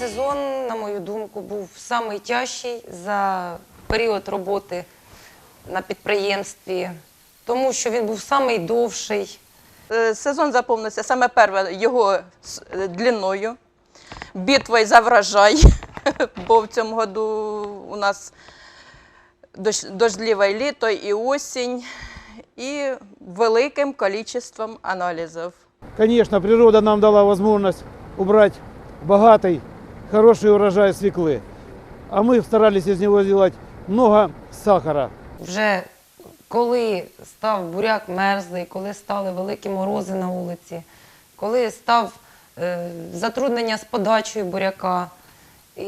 сезон, на мою думку, був найтяжчий за період роботи на підприємстві, тому що він був найдовший. Е, Сезон заповнився саме перше його е, длиною, битвою за врожай, бо в цьому году у нас дождливе літо і осінь, і великим кількістю аналізів. Конечно, природа нам дала возможность убрать богатый, хороший урожай свеклы. А мы старались из него сделать много сахара. Вже коли став буряк мерзлий, коли стали великі морози на вулиці, коли став е, затруднення з подачею буряка, і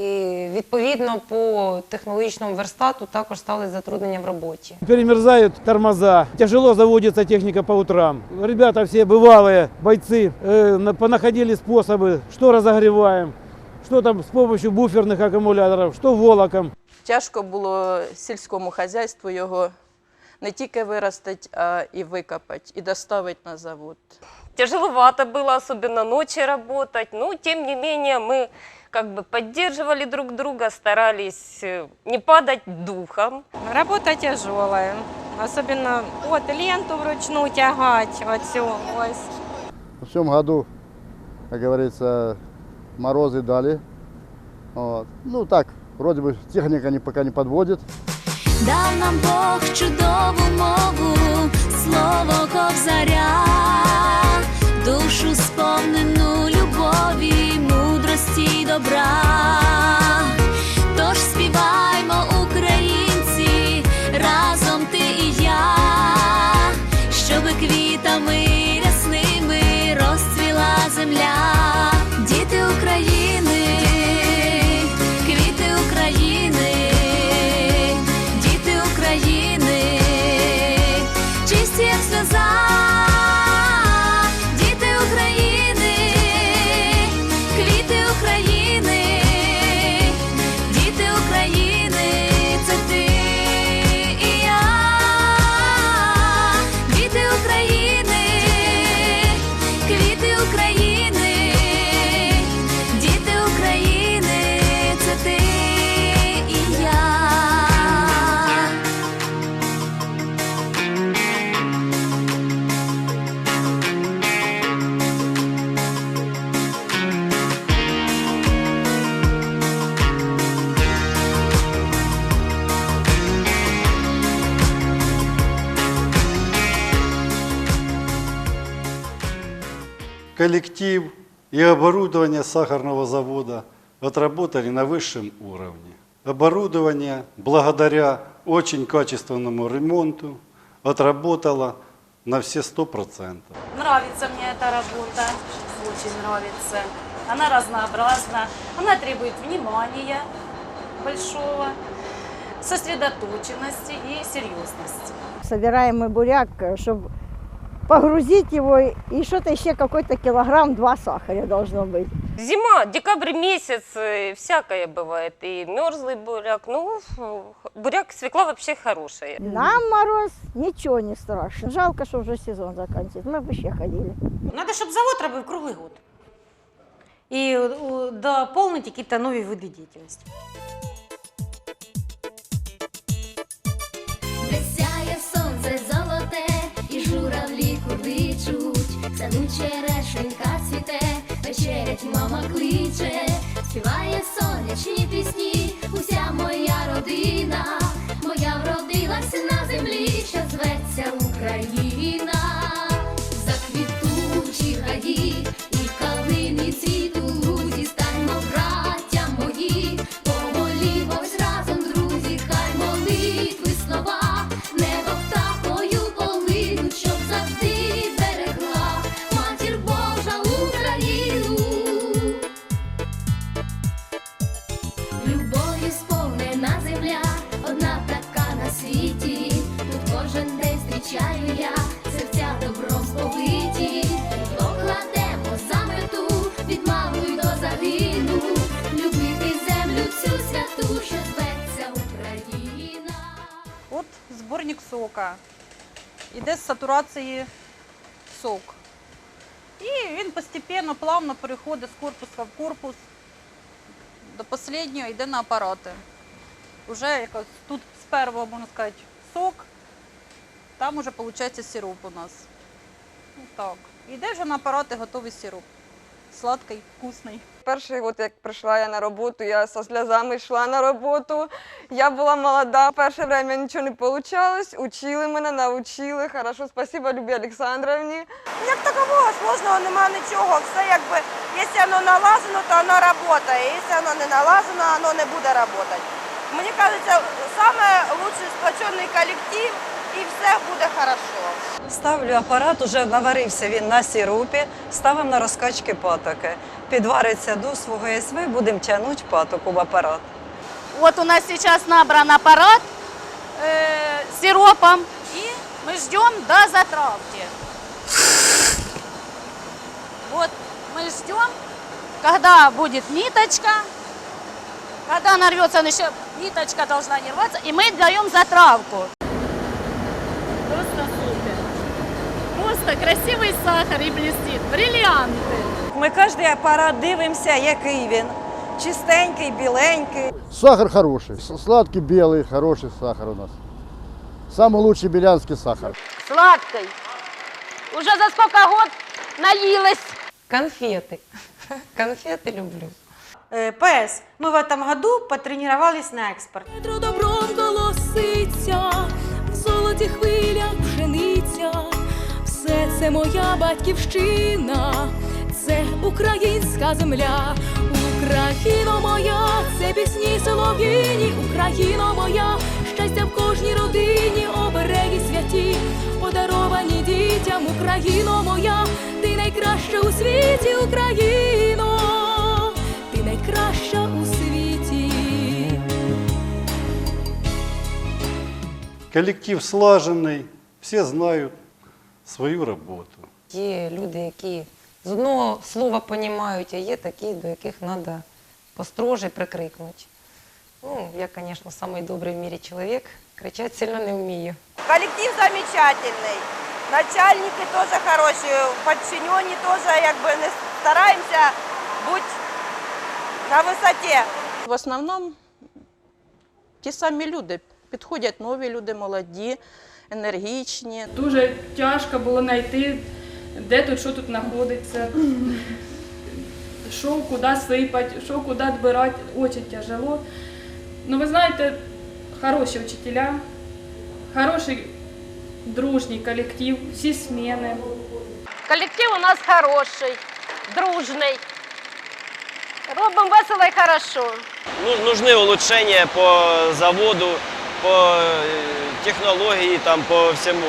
відповідно по технологічному верстату також стали затруднення в роботі. Перемерзают тормоза, тяжело заводится техника по утрам. Ребята все бывалые, бойцы, э, на- понаходили способы, что разогреваем, что там с помощью буферных аккумуляторов, что волоком. Тяжко було сільському хазяйству його не тільки виростити, а і викопати, і доставити на завод. Тяжеловато было, особенно ночи работать, но тем не менее мы как бы поддерживали друг друга, старались э, не падать духом. Работа тяжелая, особенно вот ленту вручную тягать, вот все, ось. В всем году, как говорится, морозы дали. Вот. Ну так, вроде бы техника пока не подводит. Дав нам Бог чудову мову, коллектив и оборудование сахарного завода отработали на высшем уровне. Оборудование, благодаря очень качественному ремонту, отработало на все 100%. Нравится мне эта работа, очень нравится. Она разнообразна, она требует внимания большого, сосредоточенности и серьезности. Собираем мы буряк, чтобы погрузить его, и что-то еще какой-то килограмм, два сахаря должно быть. Зима, декабрь месяц, э, всякое бывает, и мерзлый буряк, ну, фу, буряк, свекла вообще хорошая. Нам мороз, ничего не страшно. Жалко, что уже сезон заканчивается. Мы бы еще ходили. Надо, щоб завод робив круглий год. І о, доповнити якісь нові види Курличуть, саду черешенька цвіте, вечерять мама кличе, співає сонячні пісні, уся моя родина, моя вродилась на землі, що зветься Україна, зустрічаю я, серця добром сповиті, покладемо за мету від малої до загину, любити землю цю святу, що зветься Україна. От зборник сока. Іде з сатурації сок. І він постепенно, плавно переходить з корпуса в корпус. До останнього йде на апарати. Уже якось тут сперва, можна сказати, сок, там уже виходить сироп у нас. Ну, так. Іде вже на апарати готовий сироп. Сладкий, вкусний. Перший, от як прийшла я на роботу, я со сльозами йшла на роботу. Я була молода, перше время нічого не вийшло. Учили мене, навчили. Хорошо, спасибо Любі Олександровні. Як такового сложного немає нічого. Все якби, якщо воно налажено, то воно працює. Якщо воно не налажено, воно не буде працювати. Мені кажеться, найкращий сплочений колектив і все буде хорошо. Ставлю апарат, уже наварився він на сиропі, ставимо на розкачки патоки. Підвариться до свого СВ, будемо тягнути патоку в апарат. Вот у нас сейчас набран аппарат э, с сиропом, и мы ждем до затравки. Вот мы ждем, когда будет ниточка, когда нарвется, она еще ниточка должна не рваться, и мы даем затравку. Просто красивый сахар и блестит. Бриллианты. Ми кожен апарат дивимося, який він. Чистенький, біленький. Сахар хороший, с- сладкий белый, хороший сахар у нас. Самый лучший белянский сахар. Сладкий. Уже за сколько год наелась. Конфети. Конфети люблю. Э, ПС. Мы в этом году потренировались на экспорт. Петро добром колоситься, в золоті хвилях пшениця, все це моя батьківщина, це українська земля, Україно моя, це пісні солов'їні, Україно моя, щастя в кожній родині, обереги святі, подаровані дітям, Україно моя, ти найкраща у світі, Україно, ти найкраща у світі. Коллектив слаженный, все знают свою работу. Є люди, які з одного слова розуміють, а є такі, до яких треба построже прикрикнути. Ну, я, звісно, добрий в мірі чоловік, кричати сильно не вмію. Коллектив замечательный. Начальники тоже хорошие, подчинені тоже якби не стараємося бути на висоті. В основному ті самі люди. Підходять нові люди, молоді, енергічні. Дуже тяжко було знайти, де тут, що тут знаходиться, що куди сипати, що куди відбирати. Дуже тяжело. Ну, ви знаєте, хороші вчителя, хороший дружній колектив, всі зміни. Колектив у нас хороший, дружний. Робимо весело і хорошо. Ну, нужны улучшения по заводу, по технології технологии, там, по всему.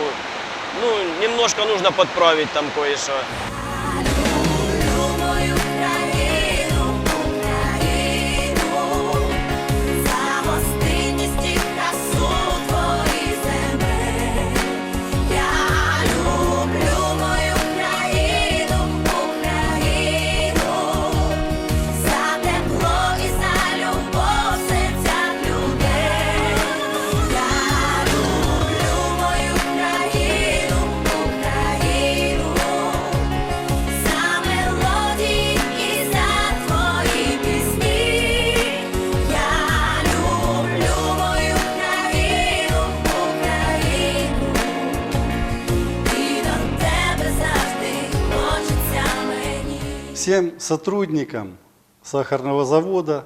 Ну, немножко нужно подправить там кое-что. Всем сотрудникам сахарного завода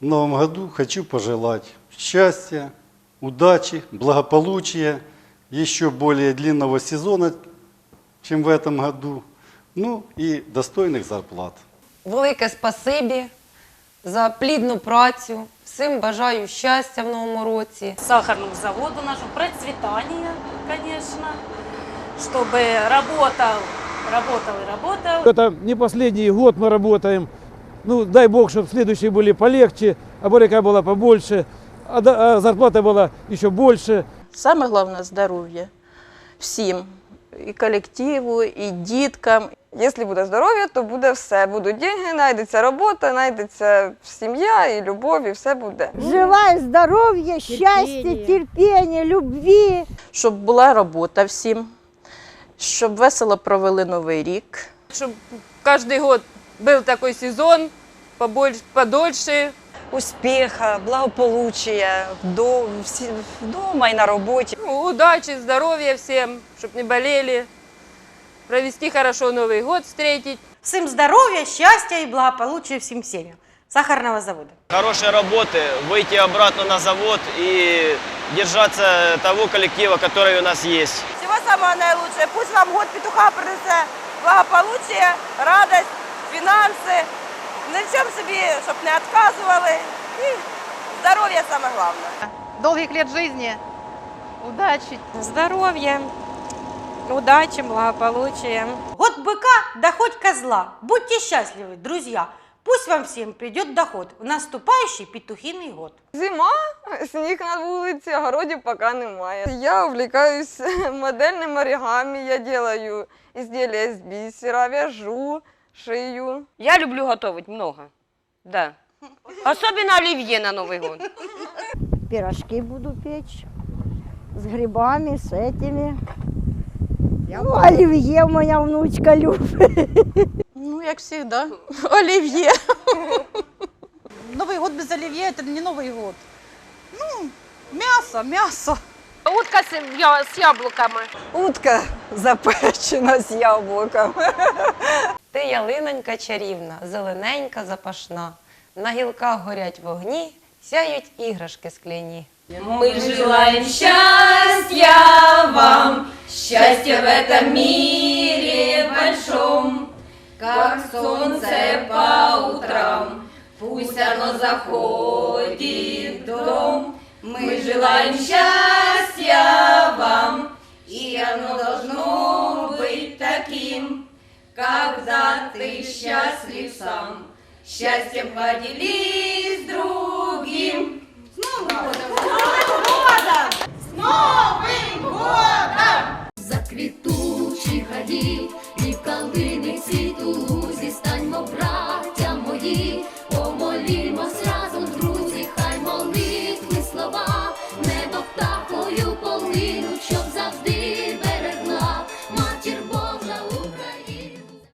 в новом году хочу пожелать счастья, удачи, благополучия, еще более длинного сезона, чем в этом году, ну и достойных зарплат. Велике спасибі за плідну працю. Всім бажаю щастя в новому році. Сахарному заводу нашему процветания, конечно, чтобы работал, работал и работал. Это не последний год мы работаем. Ну, дай бог, чтобы следующие были полегче, а буряка была побольше, а да- а зарплата была еще больше. Саме головне здоров'я всім, і колективу, і діткам. Якщо буде здоров'я, то буде все. Будуть деньги, знайдеться робота, знайдеться сім'я і любов, і все буде. Желаю здоровья, счастья, терпения, любви. Щоб була робота всім, щоб весело провели новий рік. Чтобы каждый год был такой сезон, побольше, подольше. Успіха, благополуччя вдо- всі- вдома і на роботі. Ну, удачи, здоровья всем, чтобы не болели. Провести хорошо Новый год, встретить. Всем здоровья, счастья и благополучия всем семьям. Сахарного завода. Хорошей работы, выйти обратно на завод и держаться того коллектива, который у нас есть. Всего самого наилучшего. Пусть вам год петуха принесе благополучие, радость, фінанси. Ні в чому собі, щоб не відказували. І здоров'я саме головне. Долгих лет жизни, удачи. Здоровья, удачи, благополучия. Год быка, да хоть козла. Будьте счастливы, друзья. Пусть вам всем придет доход в наступающий петухиный год. Зима, сніг на вулиці, огородів поки немає. Я увлікаюсь модельним оригамі, я делаю изделия з бісера, вяжу, шию. Я люблю готовить много. Да. Особенно оливье на Новый год. Пирожки буду печь с грибами, с этими. Ну, оливье моя внучка любит. Ну, як завжди, олів'є. Новый год без оливье – это не Новый год. Ну, мясо, мясо. Утка с, я- с яблоками. Утка запечена з яблуками. Ти ялинонька чарівна, зелененька запашна. На гілках горять вогні, сяють іграшки скляні. Мы желаем счастья вам, счастья в этом мире большом, Как солнце по утрам, пусть оно заходит в дом. Мы желаем счастья вам, и оно должно быть таким, когда ты счастлив сам, счастьем поделись другим.